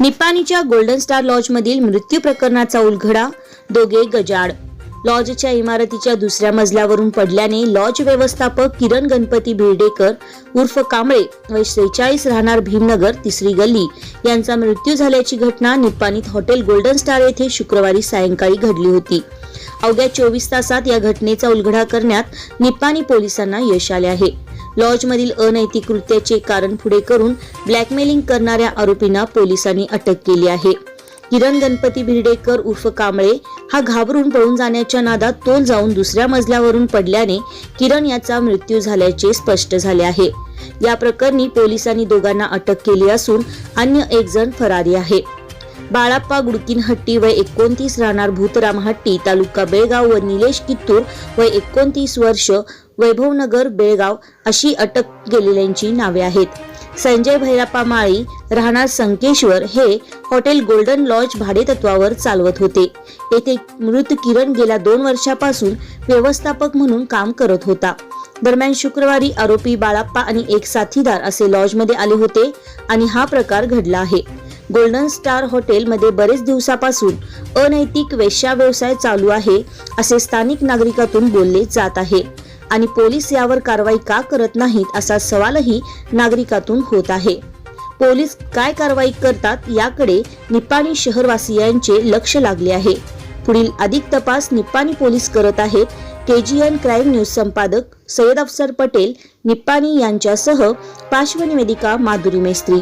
निपाणीच्या golden star लॉजमधील मृत्यू प्रकरणाचा उलघडा दोघे गजाड लॉजच्या इमारतीच्या दुसऱ्या मजल्यावरून पडल्याने लॉज व्यवस्थापक किरण गणपती भिर्डेकर उर्फ कांबळे व शेहेचाळीस राहणार भीमनगर तिसरी गल्ली यांचा मृत्यू झाल्याची घटना निपाणीत हॉटेल गोल्डन स्टार येथे शुक्रवारी सायंकाळी घडली होती. अवघ्या चोवीस तासात या घटनेचा उलगडा करण्यात निपाणी पोलिसांना यश आले आहे. लॉजमधील अनैतिक कृत्याचे कारण पुढे करून ब्लॅकमेलिंग करणाऱ्या आरोपींना पोलिसांनी अटक केली आहे. किरण गणपती भिर्डेकर उर्फ कांबळे हा घाबरून पळून जाण्याच्या नादात तोल जाऊन दुसऱ्या मजल्यावरून पडल्याने किरण याचा मृत्यू झाल्याचे स्पष्ट झाले आहे. या प्रकरणी पोलिसांनी दोघांना अटक केली असून अन्य एक जण फरारी आहे. बाळाप्पा गुडकीन हट्टी वय एकोणतीस राहणार भूतराम हट्टी तालुका बेळगाव व निलेश कित्तूर वय एकोणतीस वर्ष वैभवनगर बेळगाव अशी अटक केलेल्यांची नावे आहेत. संजय भैराप्पा माळी राहणार संकेश्वर हे हॉटेल गोल्डन लॉज भाडेतत्वावर चालवत होते. येथे मृत किरण गेल्या दोन वर्षापासून व्यवस्थापक म्हणून काम करत होता. दरम्यान शुक्रवारी आरोपी बाळाप्पा आणि एक साथीदार असे लॉजमध्ये आले होते आणि हा प्रकार घडला आहे. गोल्डन स्टार हॉटेलमध्ये बरेच दिवसापासून अनैतिक वेश्या व्यवसाय चालू आहे असे स्थानिक नागरिकातून बोलले जात आहे. आणि पोलीस यावर कारवाई का करत नाहीत असा सवालही नागरिकातून होत आहे. पोलीस काय कारवाई करतात याकडे निपाणी शहरवासियांचे लक्ष लागले आहे. पुढील अधिक तपास निप्पाणी पोलीस करत आहेत. केजीएन क्राईम न्यूज संपादक सय्यद अफसर पटेल निप्पाणी यांच्यासह पार्श्वनिवेदिका माधुरी मेस्त्री.